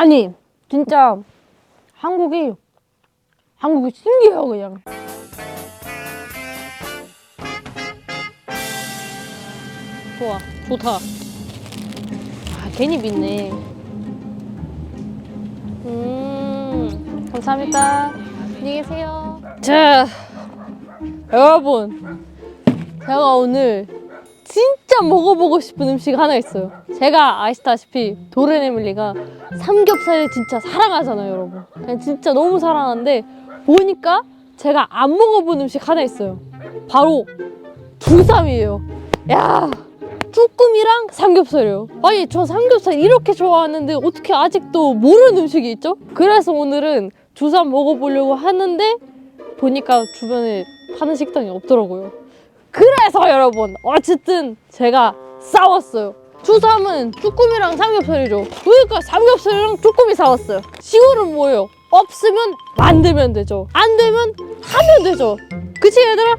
아니 진짜 한국이 한국이 신기해요 그냥. 좋아 좋다. 아 괜히 믿네. 음 감사합니다. 안녕히 계세요. 자 여러분 제가 오늘 진짜 먹어보고 싶은 음식 하나 있어요. 제가 아시다시피 도레네밀리가 삼겹살을 진짜 사랑하잖아요, 여러분. 그냥 진짜 너무 사랑하는데 보니까 제가 안 먹어본 음식 하나 있어요. 바로 두삼이에요. 야, 쭈꾸미랑 삼겹살이요. 아니 저 삼겹살 이렇게 좋아하는데 어떻게 아직도 모르는 음식이 있죠? 그래서 오늘은 두삼 먹어보려고 하는데 보니까 주변에 파는 식당이 없더라고요. 그래서 여러분 어쨌든 제가 싸웠어요. 주삼은 쭈꾸미랑 삼겹살이죠. 그러니까 삼겹살이랑 쭈꾸미 사왔어요. 시골은 뭐예요? 없으면 만들면 되죠. 안 되면 하면 되죠. 그치 얘들아?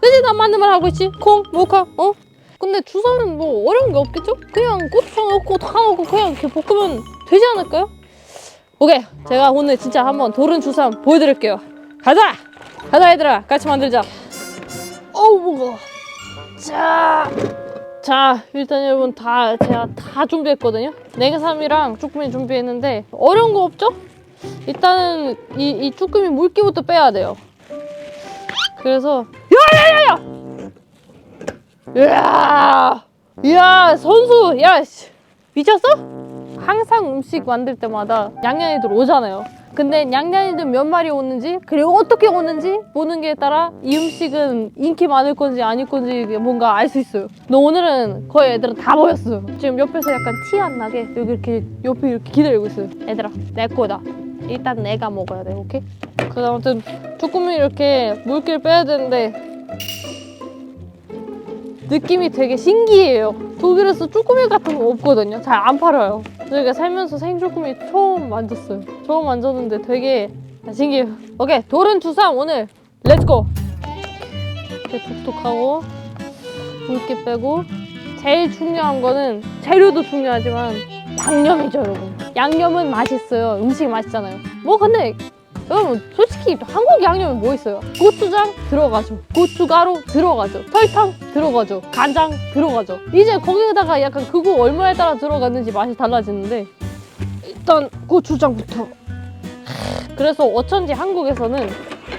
그치 나 맞는 말 하고 있지? 콩, 모카, 어? 근데 주삼은 뭐 어려운 게 없겠죠? 그냥 고추장 넣고 다 넣고 그냥 이렇게 볶으면 되지 않을까요? 오케이 제가 오늘 진짜 한번 도른 주삼 보여드릴게요. 가자! 가자 얘들아 같이 만들자. 어우 무거워. 자, 자 일단 여러분 다 제가 다 준비했거든요. 냉삼이랑 쭈꾸미 준비했는데 어려운 거 없죠? 일단은 이, 이 쭈꾸미 물기부터 빼야 돼요. 그래서 야야야야! 이야, 이야 선수, 야 씨, 미쳤어? 항상 음식 만들 때마다 양양이들 오잖아요. 근데 양양이들 몇 마리 오는지 그리고 어떻게 오는지 보는 게 따라 이 음식은 인기 많을 건지 아닐 건지 뭔가 알 수 있어요. 근데 오늘은 거의 애들은 다 모였어요. 지금 옆에서 약간 티 안 나게 여기 이렇게 옆에 이렇게 기다리고 있어요. 얘들아 내 거다. 일단 내가 먹어야 돼, 오케이? 그래서 아무튼 쭈꾸미 이렇게 물기를 빼야 되는데 느낌이 되게 신기해요. 독일에서 쭈꾸미 같은 거 없거든요. 잘 안 팔아요. 저희가 살면서 생쭈꾸미 처음 만졌어요. 처음 만졌는데 되게 신기해요. 오케이, 돌은 주삼 오늘 렛츠고! 이렇게 톡톡하고 굵게 빼고 제일 중요한 거는 재료도 중요하지만 양념이죠, 여러분. 양념은 맛있어요. 음식이 맛있잖아요. 뭐 근데 여러분 솔직히 한국 양념에 뭐 있어요? 고추장 들어가죠. 고춧가루 들어가죠. 설탕 들어가죠. 간장 들어가죠. 이제 거기에다가 약간 그거 얼마에 따라 들어갔는지 맛이 달라지는데 일단 고추장부터. 그래서 어쩐지 한국에서는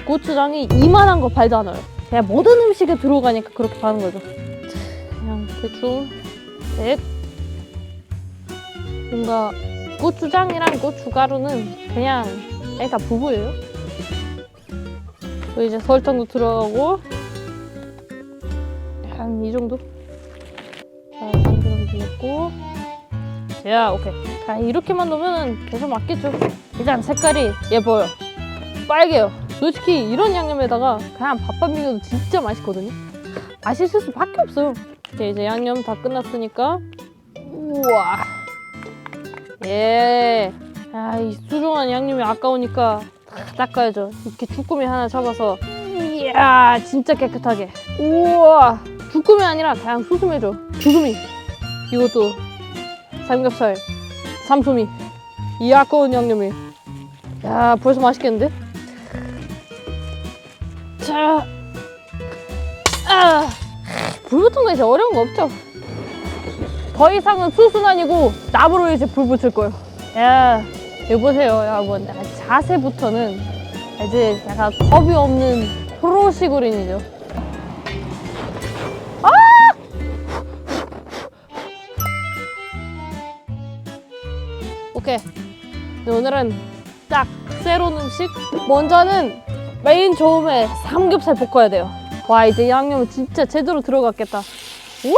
고추장이 이만한 거 팔잖아요. 그냥 모든 음식에 들어가니까 그렇게 파는 거죠. 그냥 대충 넷. 뭔가 고추장이랑 고춧가루는 그냥 애가 부부예요. 또 이제 설탕도 들어가고 한 이 정도. 자, 참기름도 넣고. 자, 오케이. 자, 이렇게만 넣으면 계속 맞겠죠. 일단 색깔이 예뻐요. 빨개요. 솔직히 이런 양념에다가 그냥 밥밥 비벼도 진짜 맛있거든요. 맛있을 수밖에 없어요. 이제, 이제 양념 다 끝났으니까 우와. 예. 아, 이 수중한 양념이 아까우니까 다 닦아야죠. 이렇게 주꾸미 하나 잡아서 이야, 진짜 깨끗하게. 우와, 주꾸미 아니라 그냥 수수미죠. 주수미. 이것도 삼겹살, 삼수미. 이 아까운 양념이. 야, 벌써 맛있겠는데? 자, 아, 불 붙은 거 이제 어려운 거 없죠? 더 이상은 수순 아니고 나무로 이제 불 붙일 거예요. 야, 여보세요, 여러분. 자세부터는 이제 약간 겁이 없는 프로 시구린이죠. 아! 오케이. 네, 오늘은 딱 새로운 음식. 먼저는 메인 조음에 삼겹살 볶아야 돼요. 와, 이제 양념 진짜 제대로 들어갔겠다. 우!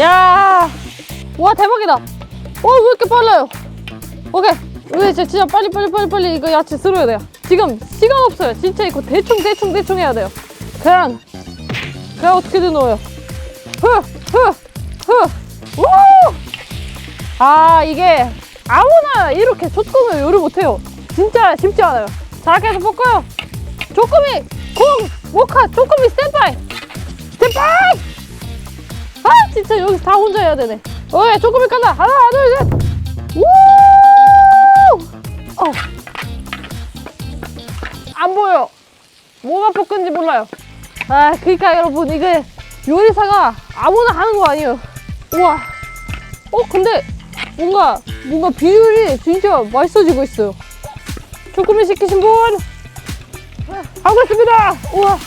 야! 와, 대박이다. 와, 왜 이렇게 빨라요? 오케이. 이제 진짜 빨리 빨리 빨리 빨리 이거 야채 썰어야 돼요. 지금 시간 없어요. 진짜 이거 대충 대충 대충 해야 돼요. 그냥 그냥 어떻게든 넣어요. 흐흐흐 우! 아 이게 아무나 이렇게 쭈꾸미 요리 못해요. 진짜 쉽지 않아요. 자, 해서 볶아요. 쭈꾸미 콩 모카 쭈꾸미 스탠바이 스탠바이. 아 진짜 여기서 다 혼자 해야 되네. 오케이 조금씩 간다. 하나 둘 셋. 우! 어. 안 보여 뭐가 볶은지 몰라요. 아 그러니까 여러분 이게 요리사가 아무나 하는 거 아니에요. 우와. 어 근데 뭔가 뭔가 비율이 진짜 맛있어지고 있어요. 조금씩 시키신 분. 하고 있습니다. 우와.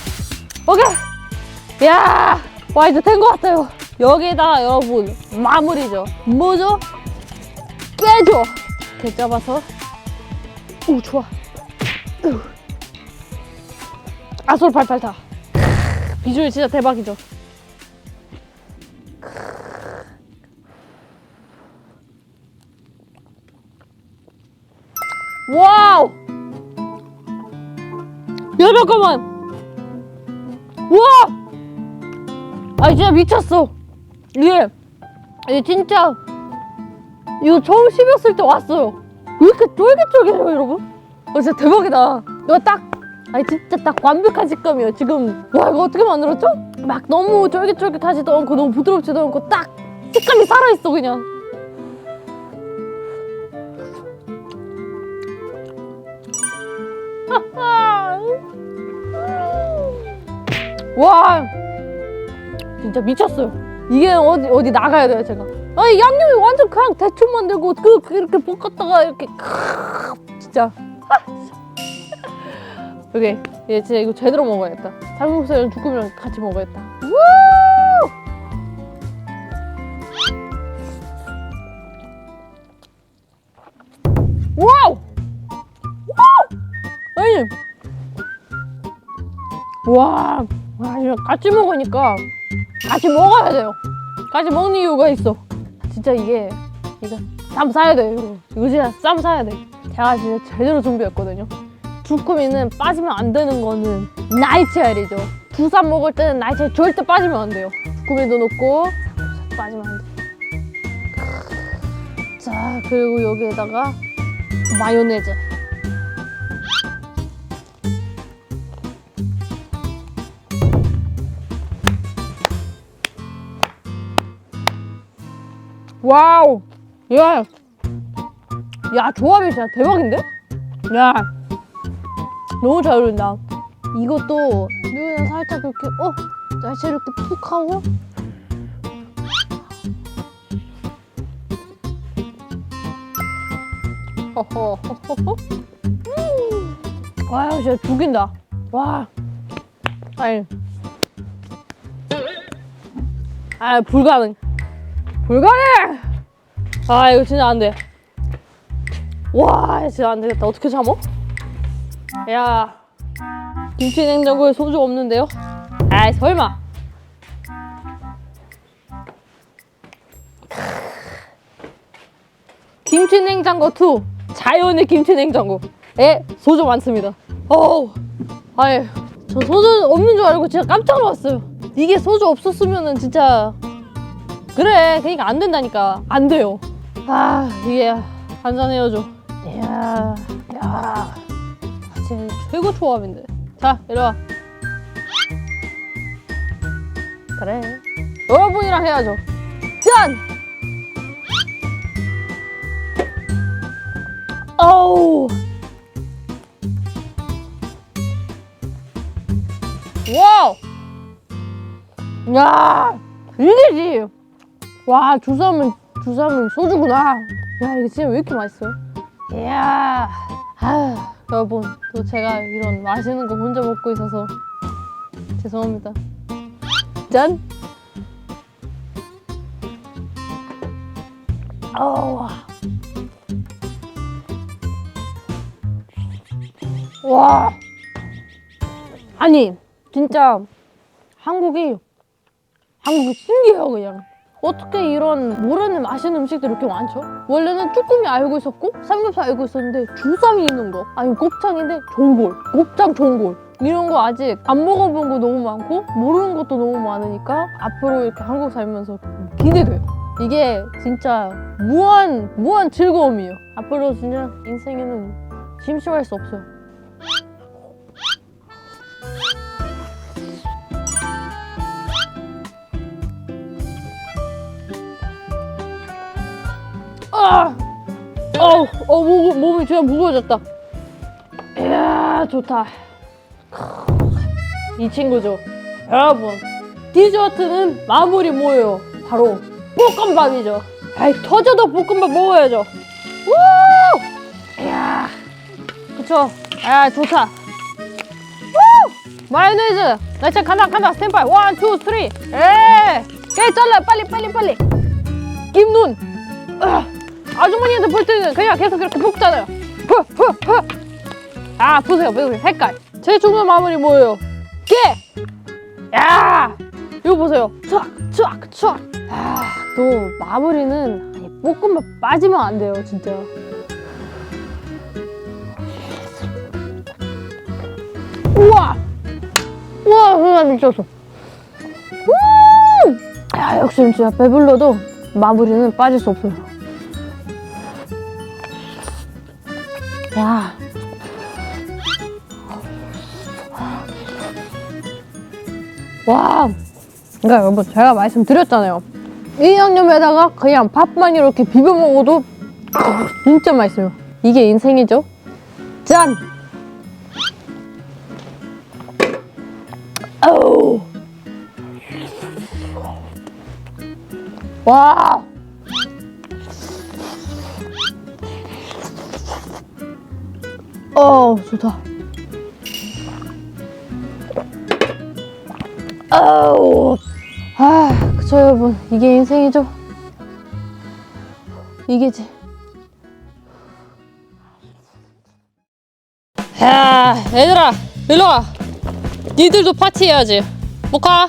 오케이. 야, 와 이제 된것 같아요. 여기에다가 여러분 마무리죠. 뭐죠? 깨줘. 이렇게 잡아서. 오 좋아. 으. 아솔 팔팔 다. 비주얼 진짜 대박이죠. 와우. 야 잠깐만. 우와! 아 진짜 미쳤어. 이게 이게 진짜 이거 처음 씹었을 때 왔어요. 왜 이렇게 쫄깃쫄깃해요, 여러분? 아 진짜 대박이다. 이거 딱 아니 진짜 딱 완벽한 식감이에요. 지금 와 이거 어떻게 만들었죠? 막 너무 쫄깃쫄깃하지도 않고 너무 부드럽지도 않고 딱 식감이 살아있어 그냥. 와 진짜 미쳤어요. 이게 어디 어디 나가야 돼요 제가. 아니 양념이 완전 그냥 대충 만들고 그, 그 이렇게 볶았다가 이렇게 크 진짜. 오케이 얘 진짜 이거 제대로 먹어야겠다. 삼겹살이랑 주꾸미랑 같이 먹어야겠다. 우! 와우! 와우! 아니 와, 와 이거 같이 먹으니까 같이 먹어야 돼요. 같이 먹는 이유가 있어. 진짜 이게 이거 쌈 사야 돼요. 이거, 이거 진짜 쌈 사야 돼. 제가 진짜 제대로 준비했거든요. 주꾸미는 빠지면 안 되는 거는 나이치알이죠. 부산 먹을 때는 나이치알 절대 빠지면 안 돼요. 주꾸미도 넣고 빠지면 안 돼. 자 그리고 여기에다가 마요네즈. 와우! 야! 야, 조합이 진짜 대박인데? 야! 너무 잘 어울린다. 이것도 여기다 살짝 이렇게, 어? 날씨 이렇게 푹 하고. 허허. 와, 진짜 죽인다. 와. 아니. 아, 불가능. 불가능! 아 이거 진짜 안 돼. 와 진짜 안 되겠다. 어떻게 참어? 야 김치 냉장고에 소주 없는데요? 아이 설마. 김치 냉장고 2 자연의 김치 냉장고에 소주 많습니다. 어우 아예 저 소주 없는 줄 알고 진짜 깜짝 놀랐어요. 이게 소주 없었으면은 진짜 그래 그러니까 안 된다니까. 안 돼요. 아 이게 한잔 해야죠. 이야 야 진짜 최고 조합인데. 자 이리와. 그래. 여러분이랑 해야죠. 짠! 어우! 와우! 야 이게지 와 주삼은 주삼은 소주구나. 야 이게 진짜 왜 이렇게 맛있어요? 이야 아유 여러분 또 제가 이런 맛있는 거 혼자 먹고 있어서 죄송합니다. 짠. 아우 와 아니 진짜 한국이 한국이 신기해요 그냥. 어떻게 이런 모르는 맛있는 음식들이 이렇게 많죠? 원래는 쭈꾸미 알고 있었고 삼겹살 알고 있었는데 주삼이 있는 거. 아니 곱창인데 전골 곱창 전골. 이런 거 아직 안 먹어본 거 너무 많고 모르는 것도 너무 많으니까 앞으로 이렇게 한국 살면서 기대돼요. 이게 진짜 무한 무한 즐거움이에요. 앞으로 진짜 인생에는 심심할 수 없어요 아, 어우, 어, 몸, 몸이 진짜 무거워졌다. 이야, 좋다. 이 친구죠. 여러분, 디저트는 마무리 뭐예요? 바로 볶음밥이죠. 아이, 터져도 볶음밥 먹어야죠. 우! 이야, 그쵸? 아, 좋다. 우! 마요네즈. 나 진짜 간다, 간다. 스탠바이. 원, 투, 쓰리. 에깨 잘라. 빨리, 빨리, 빨리. 김눈. 아, 아주머니한테 볼 때는 그냥 계속 이렇게 볶잖아요. 후, 후, 후. 아, 보세요, 보세요. 색깔. 제일 중요한 마무리 뭐예요? 깨! 야! 이거 보세요. 촥, 촥, 촥. 아, 또 마무리는 아니, 볶음밥 빠지면 안 돼요, 진짜. 우와! 우와, 우와, 미쳤어. 음! 야, 역시 진짜 배불러도 마무리는 빠질 수 없어요. 야. 와. 그러니까 여러분 제가 말씀드렸잖아요. 이 양념에다가 그냥 밥만 이렇게 비벼 먹어도 진짜 맛있어요. 이게 인생이죠. 짠. 아우. 와. 어, 좋다. 아우. 아, 그쵸, 여러분. 이게 인생이죠. 이게지. 야, 얘들아, 일로 와. 니들도 파티해야지. 못 가?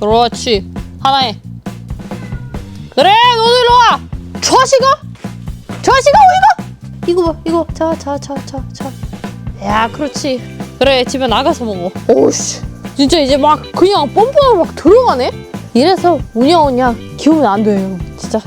그렇지. 하나에. 그래, 너도 일로 와. 좌식아? 좌식아, 어디가? 이거 봐, 이거. 자, 자, 자, 자, 자. 야, 그렇지. 그래, 집에 나가서 먹어. 오씨. 진짜 이제 막 그냥 뻔뻔하게 막 들어가네? 이래서 운영 키우면 안 돼요, 진짜.